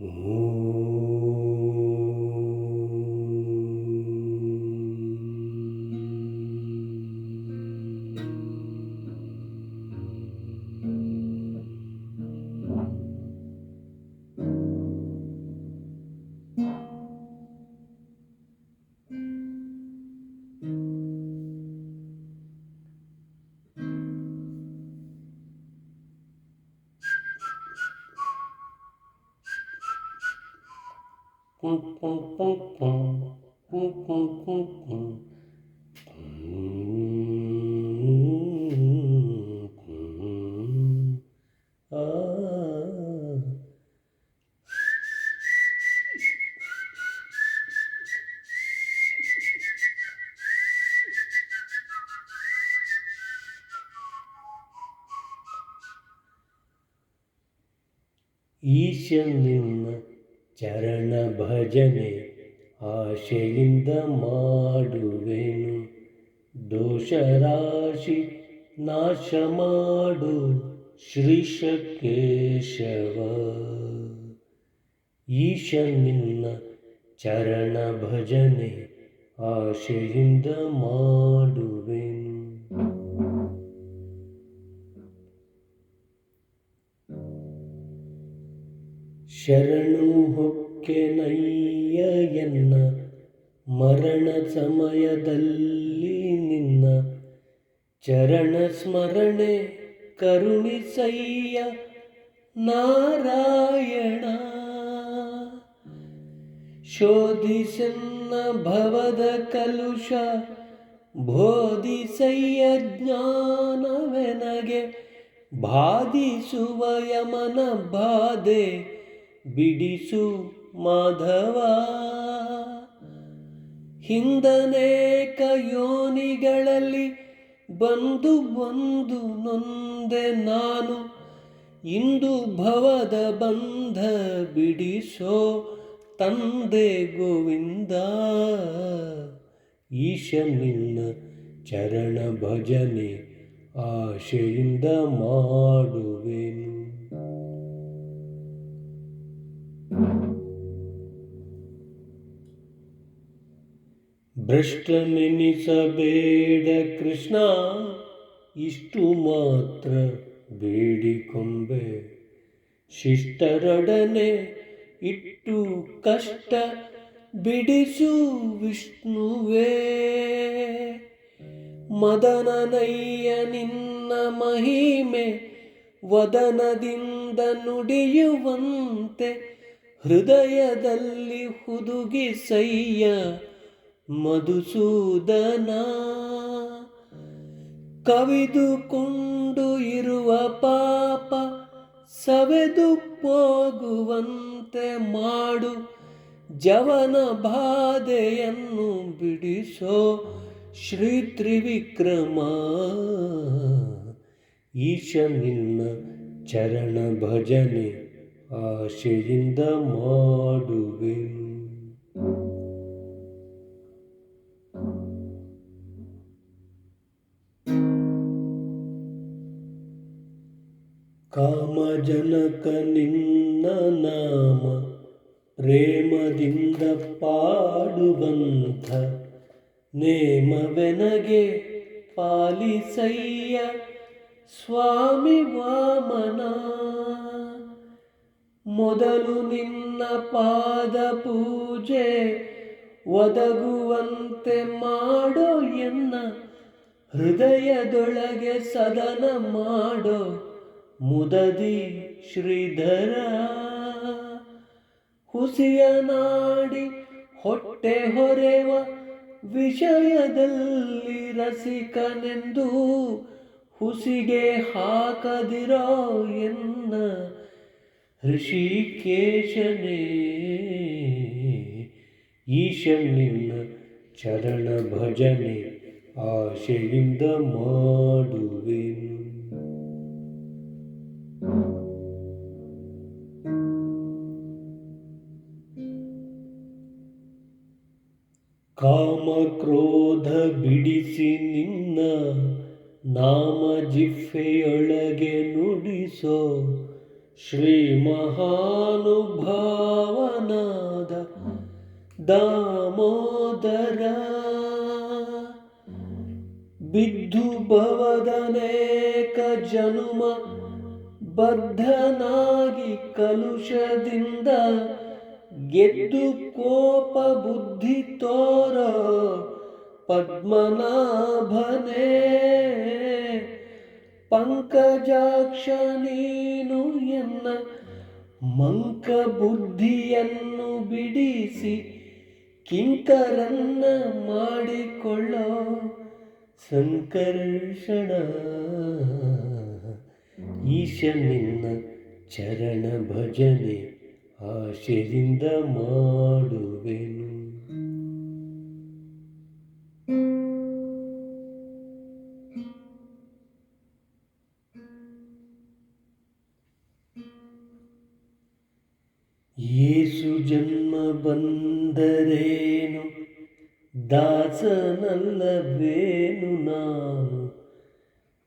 哦 Pum, pum, ಚರಣ ಭಜನೆ ಆಶೆಯಿಂದ ಮಾಡುವೆನು. ದೋಷರಾಶಿ ನಾಶ ಮಾಡು ಶ್ರೀಶ ಈಶ ನಿನ್ನ ಚರಣ ಭಜನೆ ಆಶೆಯಿಂದ ಮಾಡುವೆನು. ಶರಣು ಹೊಕ್ಕೆನಯ್ಯ ಎನ್ನ ಮರಣ ಸಮಯದಲ್ಲಿ ನಿನ್ನ ಚರಣ ಸ್ಮರಣೆ ಕರುಣಿಸಯ್ಯ ನಾರಾಯಣ. ಶೋಧಿಸನ್ನ ಭವದ ಕಲುಷ ಬೋಧಿಸಯ್ಯ ಜ್ಞಾನವೆನಗೆ ಬಾಧಿಸುವ ಯಮನ ಬಾಧೆ ಬಿಡಿಸು ಮಾಧವ. ಹಿಂದನೇಕ ಯೋನಿಗಳಲ್ಲಿ ಬಂದು ಬಂದು ನೊಂದೆ ನಾನು. ಇಂದು ಭವದ ಬಂಧ ಬಿಡಿಸೋ ತಂದೆ ಗೋವಿಂದ. ಈಶ ನಿನ್ನ ಚರಣ ಭಜನೆ ಆಶೆಯಿಂದ ಮಾಡುವೆನು. ಭ್ರಷ್ಟನೆನಿಸಬೇಡ ಕೃಷ್ಣ, ಇಷ್ಟು ಮಾತ್ರ ಬೇಡಿಕೊಂಬೆ. ಶಿಷ್ಟರೊಡನೆ ಇಟ್ಟು ಕಷ್ಟ ಬಿಡಿಸು ವಿಷ್ಣುವೇ. ಮದನನಯ್ಯ ನಿನ್ನ ಮಹಿಮೆ, ವದನದಿಂದ ನುಡಿಯುವಂತೆ ಹೃದಯದಲ್ಲಿ ಹುದುಗಿಸಯ್ಯ ಮಧುಸೂದನ. ಕವಿದುಕೊಂಡು ಇರುವ ಪಾಪ ಸವೆದು ಹೋಗುವಂತೆ ಮಾಡು. ಜವನ ಬಾಧೆಯನ್ನು ಬಿಡಿಸೋ ಶ್ರೀ ತ್ರಿವಿಕ್ರಮ ಈಶ ನಿನ್ನ ಚರಣ ಭಜನೆ. ಆಶೆಯಿಂದ ಮಾಡುವೆನು. ಕಾಮಜನಕ ನಿನ್ನ ನಾಮ ಪ್ರೇಮದಿಂದ ಪಾಡುವಂಥ ನೇಮವೆನಗೆ ಪಾಲಿಸಯ್ಯ ಸ್ವಾಮಿ ವಾಮನ. ಮೊದಲು ನಿನ್ನ ಪಾದ ಪೂಜೆ ಒದಗುವಂತೆ ಮಾಡೋ ಎನ್ನ ಹೃದಯದೊಳಗೆ ಸದನ ಮಾಡೋ ಮುದದಿ ಶ್ರೀಧರ. ಹುಸಿಯ ನಾಡಿ ಹೊಟ್ಟೆ ಹೊರೆವ ವಿಷಯದಲ್ಲಿ ರಸಿಕನೆಂದು ಹುಸಿಗೆ ಹಾಕದಿರೋ ಎನ್ನ ಋಷಿಕೇಶನೇ ಈಶನಿನ್ನ ಚರಣ ಭಜನೆ ಆಶೆಯಿಂದ ಮಾಡುವೆನು. ಕಾಮ ಕ್ರೋಧ ಬಿಡಿಸಿ ನಿನ್ನ ನಾಮ ಜಿಫೆಯೊಳಗೆ ನುಡಿಸೋ ಶ್ರೀ ಮಹಾನುಭಾವನಾದ ದಾಮೋದರ. ಬಿದ್ದು ಭವದನೇಕ ಜನುಮ ಬದ್ಧನಾಗಿ ಕಲುಷದಿಂದ ಗೆದ್ದು ಕೋಪ ಬುದ್ಧಿ ತೋರ ಪದ್ಮನಾಭನೇ. ಪಂಕಜಾಕ್ಷ ನೀನು ಎನ್ನ ಮಂಕ ಬುದ್ಧಿಯನ್ನು ಬಿಡಿಸಿ ಕಿಂಕರನ್ನ ಮಾಡಿಕೊಳ್ಳೋ ಸಂಕರ್ಷಣ. ಈಶ ನಿನ್ನ ಚರಣ ಭಜನೆ ಆಶೆಯಿಂದ ಮಾಡುವೆನು. ಬಂದರೇನು? ದಾಸನಲ್ಲವೇನು ನಾನು?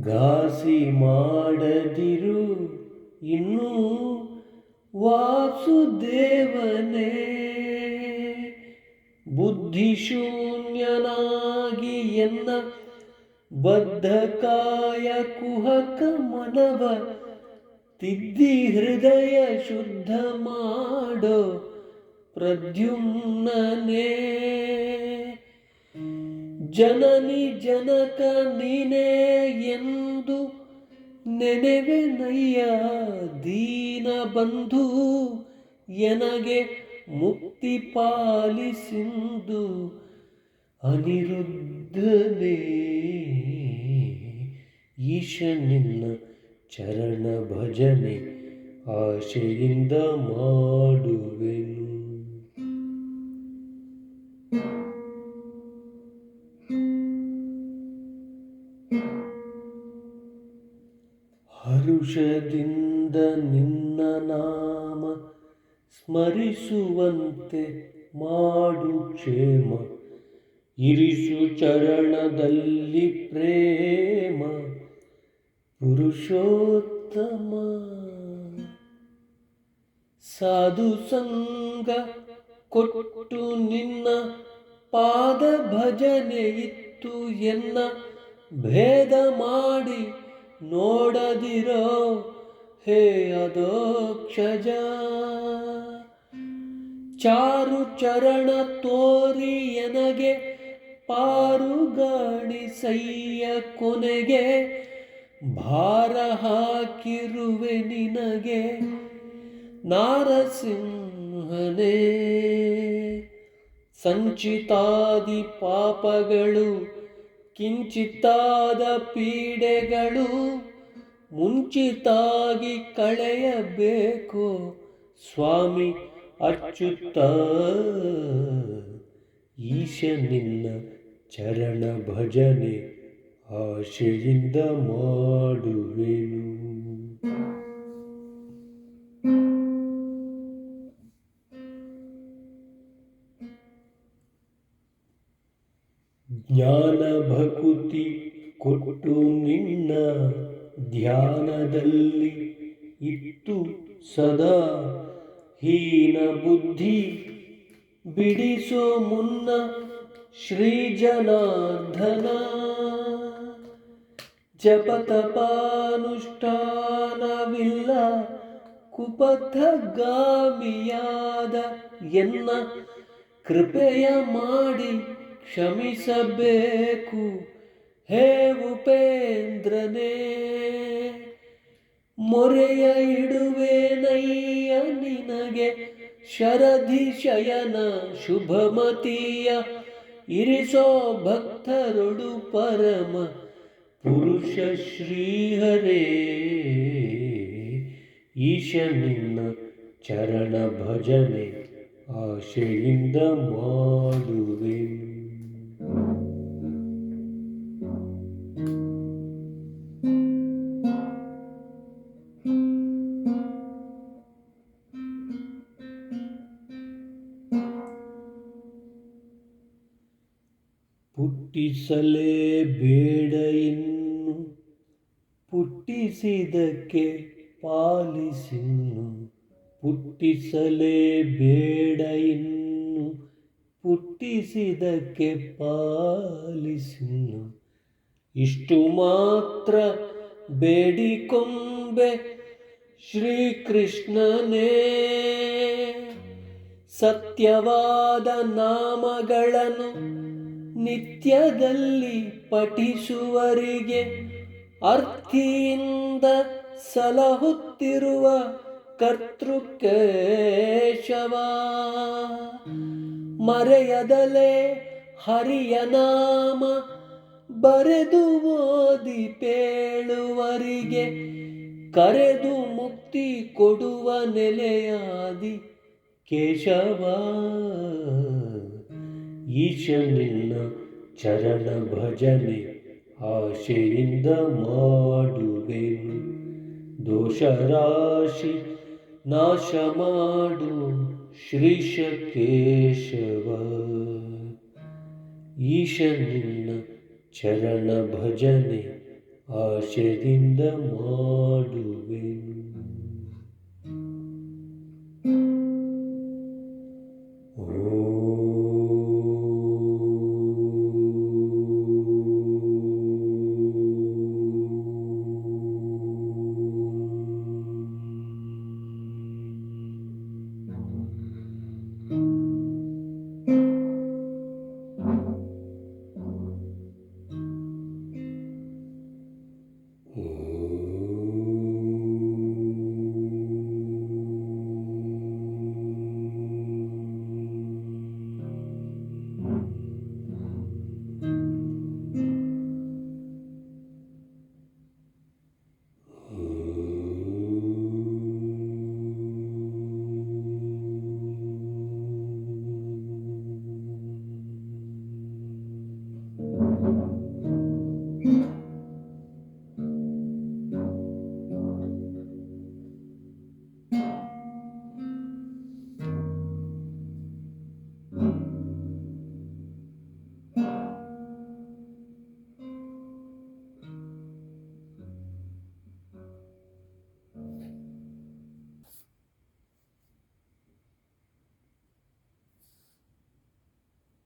ಘಾಸಿ ಮಾಡದಿರು, ಇನ್ನೂ ವಾಸುದೇವನೇ ಬುದ್ಧಿಶೂನ್ಯನಾಗಿ ಎನ್ನ ಬದ್ಧಕಾಯ ಕುಹಕ ಮನವ, ತಿದ್ದಿ ಹೃದಯ ಶುದ್ಧ ಮಾಡೋ ಪ್ರದ್ಯುಮ್ನೇ ಜನನಿ ಜನಕ ನೀನೆ ಎಂದು ನೆನೆವೆನಯ್ಯ ದೀನ ಬಂಧು. ಎನಗೆ ಮುಕ್ತಿ ಪಾಲಿಸಿಂದು ಅನಿರುದ್ಧನೇ. ಈಶ ಚರಣ ಭಜನೆ ಆಶೆಯಿಂದ ಮಾಡುವೆನು. ಹರುಷದಿಂದ ನಿನ್ನ ನಾಮ ಸ್ಮರಿಸುವಂತೆ ಮಾಡು ಕ್ಷೇಮ. ಇರಿಸು ಚರಣದಲ್ಲಿ ಪ್ರೇಮ. ಪುರುಷೋತ್ತಮ. ಸಾಧು ಸಂಗ ಕೊಟ್ಟು ನಿನ್ನ ಪಾದ ಭಜನೆ ಇತ್ತು ಎನ್ನ ಭೇದ ಮಾಡಿ ನೋಡದಿರೋ ಹೇ ಅದೋಕ್ಷಜ ಚಾರು ಚರಣ ತೋರಿ ಎನಗೆ ಪಾರುಗಾಣಿಸಯ್ಯ ಕೊನೆಗೆ ಭಾರ ಹಾಕಿರುವೆ ನಿನಗೆ ನಾರಸಿಂಹನೇ. ಸಂಚಿತಾದಿ ಪಾಪಗಳು ಕಿಂಚಿತ್ತಾದ ಪೀಡೆಗಳು ಮುಂಚಿತಾಗಿ ಕಳೆಯಬೇಕು. ಸ್ವಾಮಿ ಅಚ್ಚುತ್ತ ಈಶ ನಿನ್ನ ಚರಣ ಭಜನೆ ಆಶೆಯಿಂದ ಮಾಡುವೆನು. ಜ್ಞಾನ ಭಕುತಿ ಕೊಟ್ಟು ನಿನ್ನ ಧ್ಯಾನದಲ್ಲಿ ಇತ್ತು ಸದಾ ಹೀನ ಬುದ್ಧಿ ಬಿಡಿಸೋ ಮುನ್ನ ಶ್ರೀ ಜನಾರ್ಧನ ಜಪತಪಾನುಷ್ಠಾನವಿಲ್ಲ, ಕುಪಥಗಾಮಿಯಾದ ಎನ್ನ ಕೃಪೆಯ ಮಾಡಿ ಕ್ಷಮಿಸಬೇಕು. ಹೇ ಉಪೇಂದ್ರನೇ, ಮೊರೆಯ ಇಡುವೆನಯ್ಯ ನಿನಗೆ ಶರಧಿ ಶಯನ ಶುಭಮತಿಯ. ಇರಿಸೋ ಭಕ್ತರೊಡು ಪರಮ ಪುರುಷ ಶ್ರೀಹರೇ, ಈಶ ನಿನ್ನ ಚರಣ ಭಜನೆ ಆಶೆಯಿಂದ ಮಾಡುವೆನು. ಪುಟ್ಟಿಸಲೇ ಬೇಡ ಇನ್ನು. ಪುಟ್ಟಿಸಿದಕ್ಕೆ ಪಾಲಿಸಿನ್ನು. ಪುಟ್ಟಿಸಲೇ ಬೇಡ ಇನ್ನು. ಪುಟ್ಟಿಸಿದಕ್ಕೆ ಪಾಲಿಸಿನ್ನು. ಇಷ್ಟು ಮಾತ್ರ ಬೇಡಿಕೊಂಬೆ ಶ್ರೀಕೃಷ್ಣನೇ. ಸತ್ಯವಾದ ನಾಮಗಳನ್ನು ನಿತ್ಯದಲ್ಲಿ ಪಠಿಸುವರಿಗೆ ಅರ್ಥಿಯಿಂದ ಸಲಹುತ್ತಿರುವ ಕರ್ತೃಕೇಶವ. ಮರೆಯದಲೆ ಹರಿಯ ನಾಮ ಬರೆದು ಓದಿ ಪೇಳುವರಿಗೆ, ಕರೆದು ಮುಕ್ತಿ ಕೊಡುವ ನೆಲೆಯಾದಿ ಕೇಶವ. ಈಶನಿನ್ನ ಚರಣ ಭಜನೆ ಆಶೆಯಿಂದ ಮಾಡುವೆನು ದೋಷರಾಶಿ ನಾಶ ಮಾಡು ಶ್ರೀಶ ಕೇಶವ ಈಶನಿನ್ನ ಚರಣ ಭಜನೆ ಆಶೆಯಿಂದ ಮಾಡುವೆನು